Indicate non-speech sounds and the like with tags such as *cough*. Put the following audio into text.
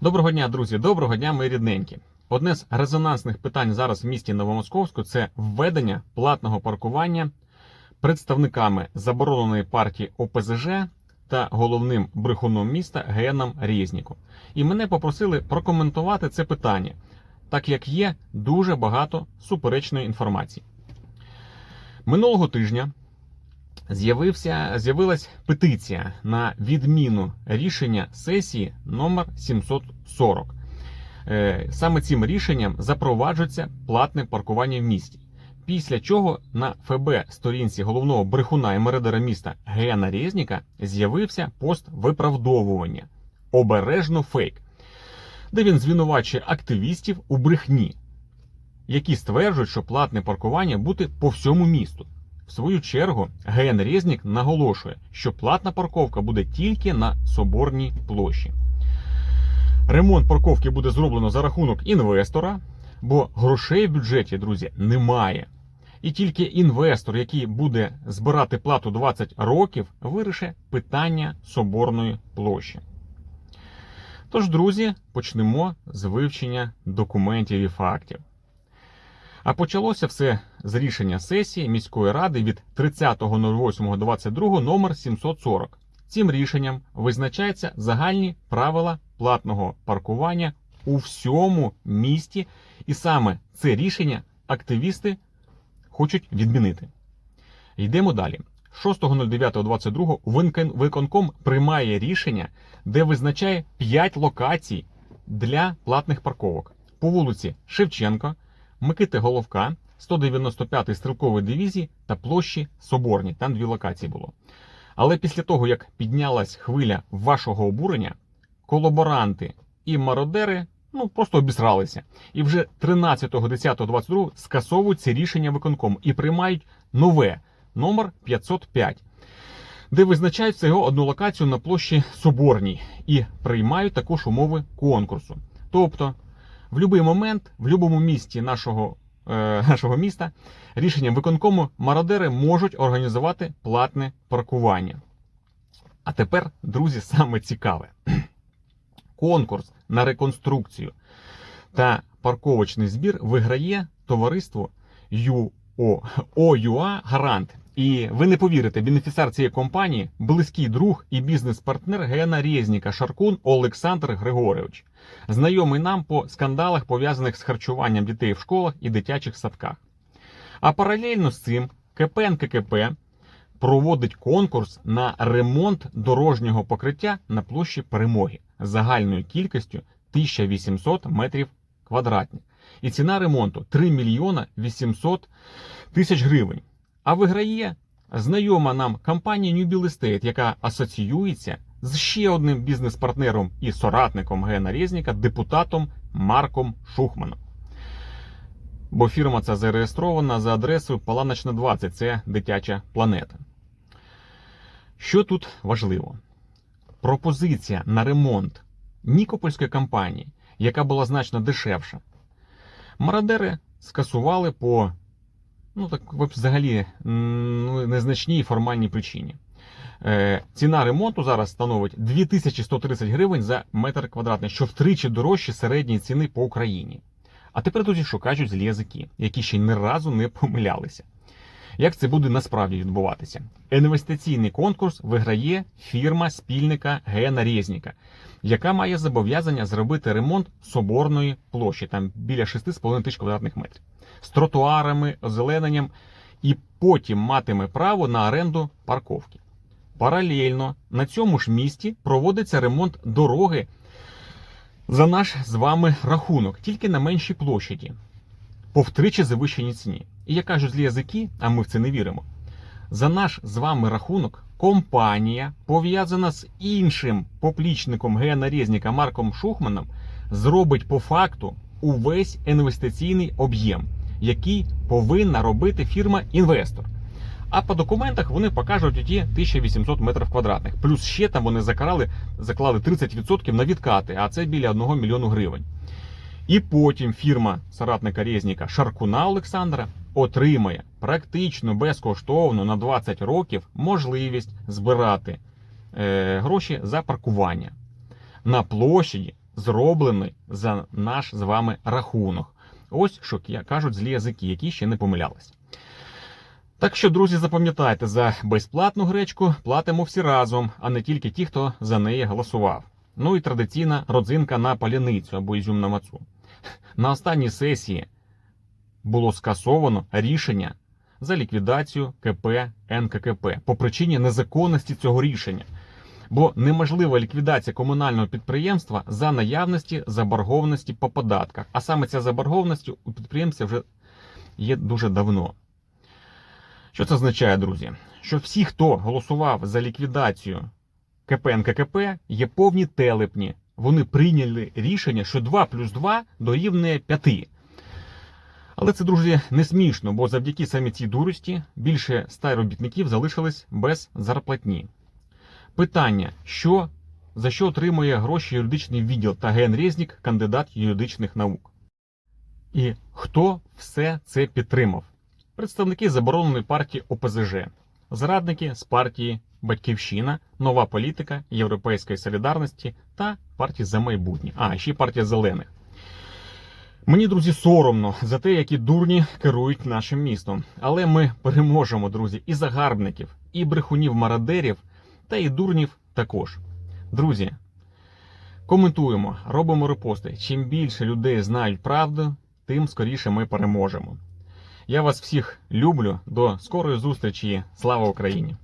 Доброго дня, друзі! Доброго дня, мої рідненькі. Одне з резонансних питань зараз в місті Новомосковську це введення платного паркування представниками забороненої партії ОПЗЖ та головним брехуном міста Геном Рєзніком. І мене попросили прокоментувати це питання, так як є дуже багато суперечної інформації. Минулого тижня з'явилась петиція на відміну рішення сесії номер 740. Е, Саме цим рішенням запроваджується платне паркування в місті. Після чого на ФБ сторінці головного брехуна і мередера міста Гена Резніка з'явився пост виправдовування обережно фейк, де він звинувачує активістів у брехні, які стверджують, що платне паркування буде по всьому місту. В свою чергу ГН Резнік наголошує, що платна парковка буде тільки на Соборній площі. Ремонт парковки буде зроблено за рахунок інвестора, бо грошей в бюджеті, друзі, немає. І тільки інвестор, який буде збирати плату 20 років, вирішить питання Соборної площі. Тож, друзі, почнемо з вивчення документів і фактів. А почалося все з рішення сесії міської ради від 30.08.22 номер 740. Цим рішенням визначаються загальні правила платного паркування у всьому місті, і саме це рішення активісти хочуть відмінити. Йдемо далі. 6.09.22 Винкон- виконком приймає рішення, де визначає 5 локацій для платних парковок по вулиці Шевченко, Микити Головка, 195-ї стрілкової дивізії та площі Соборні. Там дві локації було. Але після того, як піднялась хвиля вашого обурення, колаборанти і мародери ну, просто обісралися. І вже 13.10.22 скасовують це рішення виконком і приймають нове номер 505, де визначають всього одну локацію на площі Соборній і приймають також умови конкурсу. Тобто, в будь-який момент, в будь-якому місті нашого, е, *laughs* нашого міста рішенням виконкому мародери можуть організувати платне паркування. А тепер, друзі, саме цікаве. *clears throat* Конкурс на реконструкцію та парковочний збір виграє товариство ЮО ОЮА Гарант. І ви не повірите, бенефіціар цієї компанії близький друг і бізнес-партнер Гена Резніка Шаркун Олександр Григорович, знайомий нам по скандалах, пов'язаних з харчуванням дітей в школах і дитячих садках. А паралельно з цим КП НККП проводить конкурс на ремонт дорожнього покриття на площі Перемоги загальною кількістю 1800 метрів квадратних. І ціна ремонту 3 мільйона 800 тисяч гривень. А виграє знайома нам компанія New Bill Estate, яка асоціюється з ще одним бізнес-партнером і соратником Гена Резніка, депутатом Марком Шухманом. Бо фірма ця зареєстрована за адресою Паланочна 20, це дитяча планета. Що тут важливо? Пропозиція на ремонт Нікопольської компанії, яка була значно дешевша. Мародери скасували по ну так взагалі ну, незначній формальній причині. Е, ціна ремонту зараз становить 2130 гривень за метр квадратний, що втричі дорожче середньої ціни по Україні. А тепер друзі, що кажуть злі язики, які ще ні разу не помилялися. Як це буде насправді відбуватися? Інвестиційний конкурс виграє фірма спільника Гена Резніка, яка має зобов'язання зробити ремонт соборної площі, там біля 6,5 тисяч квадратних метрів, з тротуарами, озелененням, і потім матиме право на оренду парковки. Паралельно на цьому ж місті проводиться ремонт дороги за наш з вами рахунок, тільки на меншій площаді, по втричі завищеній ціні. І я кажу злі язики, а ми в це не віримо. За наш з вами рахунок компанія, пов'язана з іншим поплічником Гена Резніка Марком Шухманом, зробить по факту увесь інвестиційний об'єм, який повинна робити фірма-інвестор. А по документах вони покажуть ті 1800 метрів квадратних. Плюс ще там вони закрали, заклали 30% на відкати, а це біля 1 мільйону гривень. І потім фірма соратника Резніка Шаркуна Олександра отримає практично безкоштовно на 20 років можливість збирати е, гроші за паркування на площаді зроблений за наш з вами рахунок. Ось що кажуть злі язики, які ще не помилялись. Так що, друзі, запам'ятайте, за безплатну гречку платимо всі разом, а не тільки ті, хто за неї голосував. Ну і традиційна родзинка на паляницю або ізюм на мацу. На останній сесії було скасовано рішення за ліквідацію КП НККП по причині незаконності цього рішення. Бо неможлива ліквідація комунального підприємства за наявності заборгованості по податках. А саме ця заборгованість у підприємця вже є дуже давно. Що це означає, друзі? Що всі, хто голосував за ліквідацію КП НККП, є повні телепні. Вони прийняли рішення, що 2 плюс 2 дорівнює 5. Але це, друзі, не смішно, бо завдяки саме цій дурості більше 100 робітників залишились без зарплатні. Питання: що, за що отримує гроші юридичний відділ та Ген Резнік, кандидат юридичних наук? І хто все це підтримав? Представники забороненої партії ОПЗЖ, зрадники з партії Батьківщина, Нова політика Європейської солідарності та партії за майбутнє. А, ще партія зелених. Мені, друзі, соромно за те, які дурні керують нашим містом. Але ми переможемо, друзі, і загарбників, і брехунів-мародерів, та і дурнів також. Друзі, коментуємо, робимо репости. Чим більше людей знають правду, тим скоріше ми переможемо. Я вас всіх люблю. До скорої зустрічі. Слава Україні!